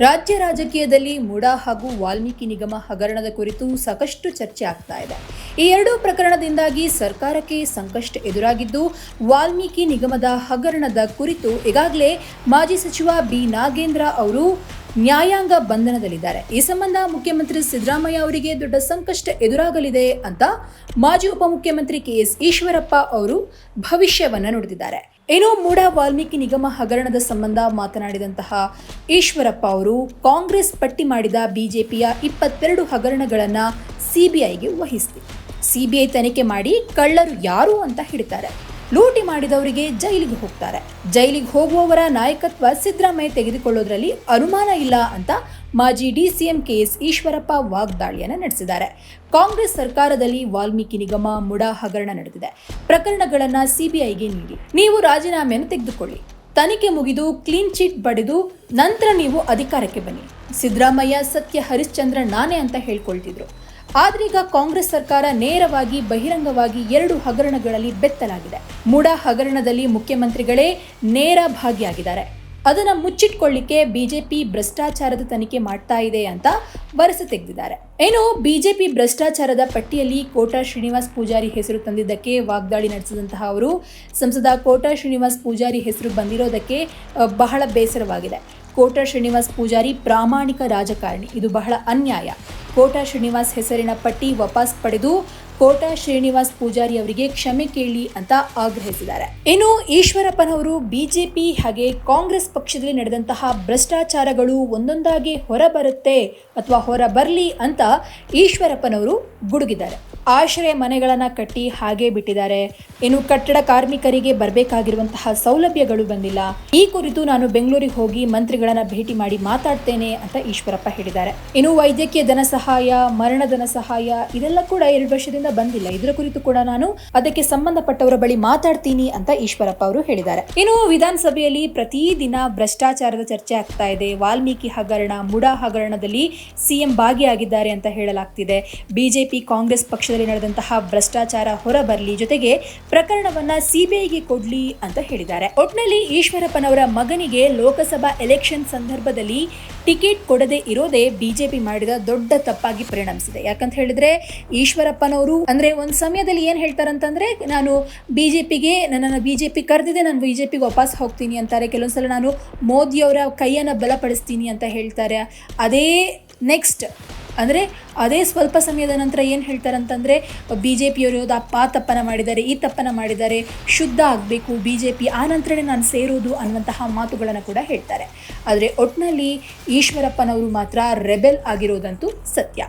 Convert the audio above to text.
ರಾಜ್ಯ ರಾಜಕೀಯದಲ್ಲಿ ಮುಡಾ ಹಾಗೂ ವಾಲ್ಮೀಕಿ ನಿಗಮ ಹಗರಣದ ಕುರಿತು ಸಾಕಷ್ಟು ಚರ್ಚೆ ಆಗ್ತಾ ಇದೆ. ಈ ಎರಡೂ ಪ್ರಕರಣದಿಂದಾಗಿ ಸರ್ಕಾರಕ್ಕೆ ಸಂಕಷ್ಟ ಎದುರಾಗಿದ್ದು, ವಾಲ್ಮೀಕಿ ನಿಗಮದ ಹಗರಣದ ಕುರಿತು ಈಗಾಗಲೇ ಮಾಜಿ ಸಚಿವ ಬಿ. ನಾಗೇಂದ್ರ ಅವರು ನ್ಯಾಯಾಂಗ ಬಂಧನದಲ್ಲಿದ್ದಾರೆ. ಈ ಸಂಬಂಧ ಮುಖ್ಯಮಂತ್ರಿ ಸಿದ್ದರಾಮಯ್ಯ ಅವರಿಗೆ ದೊಡ್ಡ ಸಂಕಷ್ಟ ಎದುರಾಗಲಿದೆ ಅಂತ ಮಾಜಿ ಉಪಮುಖ್ಯಮಂತ್ರಿ ಕೆ. ಎಸ್. ಈಶ್ವರಪ್ಪ ಅವರು ಭವಿಷ್ಯವನ್ನು ನುಡಿದಿದ್ದಾರೆ. ಇನ್ನು ಮೂಡ ವಾಲ್ಮೀಕಿ ನಿಗಮ ಹಗರಣದ ಸಂಬಂಧ ಮಾತನಾಡಿದಂತಹ ಈಶ್ವರಪ್ಪ ಅವರು ಕಾಂಗ್ರೆಸ್ ಪಟ್ಟಿ ಮಾಡಿದ ಬಿಜೆಪಿಯ ಇಪ್ಪತ್ತೆರಡು ಹಗರಣಗಳನ್ನ ಸಿಬಿಐಗೆ ವಹಿಸಿದೆ ಸಿಬಿಐ ತನಿಖೆ ಮಾಡಿ ಕಳ್ಳರು ಯಾರು ಅಂತ ಹಿಡಿತಾರೆ. ಲೂಟಿ ಮಾಡಿದವರಿಗೆ ಜೈಲಿಗೆ ಹೋಗ್ತಾರೆ. ಜೈಲಿಗೆ ಹೋಗುವವರ ನಾಯಕತ್ವ ಸಿದ್ದರಾಮಯ್ಯ ತೆಗೆದುಕೊಳ್ಳೋದ್ರಲ್ಲಿ ಅನುಮಾನ ಇಲ್ಲ ಅಂತ ಮಾಜಿ ಡಿಸಿಎಂ ಕೆಎಸ್ ಈಶ್ವರಪ್ಪ ವಾಗ್ದಾಳಿಯನ್ನು ನಡೆಸಿದ್ದಾರೆ. ಕಾಂಗ್ರೆಸ್ ಸರ್ಕಾರದಲ್ಲಿ ವಾಲ್ಮೀಕಿ ನಿಗಮ, ಮುಡಾ ಹಗರಣ ನಡೆದಿದೆ. ಪ್ರಕರಣಗಳನ್ನು ಸಿಬಿಐಗೆ ನೀಡಿ. ನೀವು ರಾಜೀನಾಮೆಯನ್ನು ತೆಗೆದುಕೊಳ್ಳಿ. ತನಿಖೆ ಮುಗಿದು ಕ್ಲೀನ್ ಚಿಟ್ ಪಡೆದು ನಂತರ ನೀವು ಅಧಿಕಾರಕ್ಕೆ ಬನ್ನಿ. ಸಿದ್ದರಾಮಯ್ಯ, ಸತ್ಯ ಹರಿಶ್ಚಂದ್ರ ನಾನೇ ಅಂತ ಹೇಳ್ಕೊಳ್ತಿದ್ರು. ಆದ್ರೀಗ ಕಾಂಗ್ರೆಸ್ ಸರ್ಕಾರ ನೇರವಾಗಿ ಬಹಿರಂಗವಾಗಿ ಎರಡು ಹಗರಣಗಳಲ್ಲಿ ಬೆತ್ತಲಾಗಿದೆ. ಮುಡಾ ಹಗರಣದಲ್ಲಿ ಮುಖ್ಯಮಂತ್ರಿಗಳೇ ನೇರ ಭಾಗಿಯಾಗಿದ್ದಾರೆ. ಅದನ್ನ ಮುಚ್ಚಿಟ್ಕೊಳ್ಳಿಕ್ಕೆ ಬಿಜೆಪಿ ಭ್ರಷ್ಟಾಚಾರದ ತನಿಖೆ ಮಾಡ್ತಾ ಇದೆ ಅಂತ ವರಸೆ ತೆಗೆದಿದ್ದಾರೆ. ಏನು, ಬಿಜೆಪಿ ಭ್ರಷ್ಟಾಚಾರದ ಪಟ್ಟಿಯಲ್ಲಿ ಕೋಟಾ ಶ್ರೀನಿವಾಸ್ ಪೂಜಾರಿ ಹೆಸರು ತಂದಿದ್ದಕ್ಕೆ ವಾಗ್ದಾಳಿ ನಡೆಸಿದಂತಹ ಅವರು, ಸಂಸದ ಕೋಟಾ ಶ್ರೀನಿವಾಸ್ ಪೂಜಾರಿ ಹೆಸರು ಬಂದಿರೋದಕ್ಕೆ ಬಹಳ ಬೇಸರವಾಗಿದೆ. ಕೋಟಾ ಶ್ರೀನಿವಾಸ್ ಪೂಜಾರಿ ಪ್ರಾಮಾಣಿಕ ರಾಜಕಾರಣಿ, ಇದು ಬಹಳ ಅನ್ಯಾಯ. ಕೋಟಾ ಶ್ರೀನಿವಾಸ್ ಹೆಸರಿನ ಪಟ್ಟಿ ವಾಪಸ್ ಪಡೆದು ಕೋಟಾ ಶ್ರೀನಿವಾಸ್ ಪೂಜಾರಿ ಅವರಿಗೆ ಕ್ಷಮೆ ಕೇಳಿ ಅಂತ ಆಗ್ರಹಿಸಿದ್ದಾರೆ. ಇನ್ನು ಈಶ್ವರಪ್ಪನವರು ಬಿಜೆಪಿ ಹಾಗೆ ಕಾಂಗ್ರೆಸ್ ಪಕ್ಷದಲ್ಲಿ ನಡೆದಂತಹ ಭ್ರಷ್ಟಾಚಾರಗಳು ಒಂದೊಂದಾಗಿ ಹೊರಬರುತ್ತೆ ಅಥವಾ ಹೊರ ಬರಲಿ ಅಂತ ಈಶ್ವರಪ್ಪನವರು ಗುಡುಗಿದ್ದಾರೆ. ಆಶ್ರಯ ಮನೆಗಳನ್ನು ಕಟ್ಟಿ ಹಾಗೆ ಬಿಟ್ಟಿದ್ದಾರೆ. ಇನ್ನು ಕಟ್ಟಡ ಕಾರ್ಮಿಕರಿಗೆ ಬರಬೇಕಾಗಿರುವಂತಹ ಸೌಲಭ್ಯಗಳು ಬಂದಿಲ್ಲ. ಈ ಕುರಿತು ನಾನು ಬೆಂಗಳೂರಿಗೆ ಹೋಗಿ ಮಂತ್ರಿಗಳನ್ನ ಭೇಟಿ ಮಾಡಿ ಮಾತಾಡ್ತೇನೆ ಅಂತ ಈಶ್ವರಪ್ಪ ಹೇಳಿದ್ದಾರೆ. ಇನ್ನು ವೈದ್ಯಕೀಯ ಧನ ಸಹಾಯ, ಮರಣ ಧನ ಸಹಾಯ ಇದೆಲ್ಲ ಕೂಡ ಎರಡು ವರ್ಷದಿಂದ ಬಂದಿಲ್ಲ. ಇದರ ಕುರಿತು ಕೂಡ ನಾನು ಅದಕ್ಕೆ ಸಂಬಂಧಪಟ್ಟವರ ಬಳಿ ಮಾತಾಡ್ತೀನಿ ಅಂತ ಈಶ್ವರಪ್ಪ ಅವರು ಹೇಳಿದ್ದಾರೆ. ಇನ್ನು ವಿಧಾನಸಭೆಯಲ್ಲಿ ಪ್ರತಿದಿನ ಭ್ರಷ್ಟಾಚಾರದ ಚರ್ಚೆ ಆಗ್ತಾ ಇದೆ. ವಾಲ್ಮೀಕಿ ಹಗರಣ, ಮುಡಾ ಹಗರಣದಲ್ಲಿ ಸಿಎಂ ಭಾಗಿಯಾಗಿದ್ದಾರೆ ಅಂತ ಹೇಳಲಾಗ್ತಿದೆ. ಬಿಜೆಪಿ, ಕಾಂಗ್ರೆಸ್ ಪಕ್ಷದಲ್ಲಿ ನಡೆದಂತಹ ಭ್ರಷ್ಟಾಚಾರ ಹೊರಬರಲಿ ಜೊತೆಗೆ ಪ್ರಕರಣವನ್ನ ಸಿಬಿಐಗೆ ಕೊಡ್ಲಿ ಅಂತ ಹೇಳಿದ್ದಾರೆ. ಒಟ್ನಲ್ಲಿ ಈಶ್ವರಪ್ಪನವರ ಮಗನಿಗೆ ಲೋಕಸಭಾ ಎಲೆಕ್ಷನ್ ಸಂದರ್ಭದಲ್ಲಿ ಟಿಕೆಟ್ ಕೊಡದೆ ಇರೋದೇ ಬಿಜೆಪಿ ಮಾಡಿದ ದೊಡ್ಡ ತಪ್ಪಾಗಿ ಪರಿಣಮಿಸಿದೆ. ಯಾಕಂತ ಹೇಳಿದ್ರೆ ಈಶ್ವರಪ್ಪನವರು ಅಂದ್ರೆ ಒಂದು ಸಮಯದಲ್ಲಿ ಏನ್ ಹೇಳ್ತಾರಂತಂದ್ರೆ, ನಾನು ಬಿಜೆಪಿಗೆ ನನ್ನನ್ನು ಬಿಜೆಪಿ ಕರೆದಿದೆ, ನಾನು ಬಿಜೆಪಿಗೆ ವಾಪಸ್ ಹೋಗ್ತೀನಿ ಅಂತಾರೆ. ಕೆಲವೊಂದ್ಸಲ ನಾನು ಮೋದಿಯವರ ಕೈಯನ್ನು ಬಲಪಡಿಸ್ತೀನಿ ಅಂತ ಹೇಳ್ತಾರೆ. ಅದೇ ನೆಕ್ಸ್ಟ್ ಅಂದರೆ ಅದೇ ಸ್ವಲ್ಪ ಸಮಯದ ನಂತರ ಏನು ಹೇಳ್ತಾರಂತಂದರೆ ಬಿ ಜೆ ಪಿಯವರು ಆ ತಪ್ಪನ ಮಾಡಿದ್ದಾರೆ, ಈ ತಪ್ಪನ ಮಾಡಿದ್ದಾರೆ, ಶುದ್ಧ ಆಗಬೇಕು ಬಿ ಜೆ ಪಿ ಆ ನಂತರನೇ ನಾನು ಸೇರೋದು ಅನ್ನುವಂತಹ ಮಾತುಗಳನ್ನು ಕೂಡ ಹೇಳ್ತಾರೆ. ಆದರೆ ಒಟ್ಟಿನಲ್ಲಿ ಈಶ್ವರಪ್ಪನವರು ಮಾತ್ರ ರೆಬೆಲ್ ಆಗಿರೋದಂತೂ ಸತ್ಯ.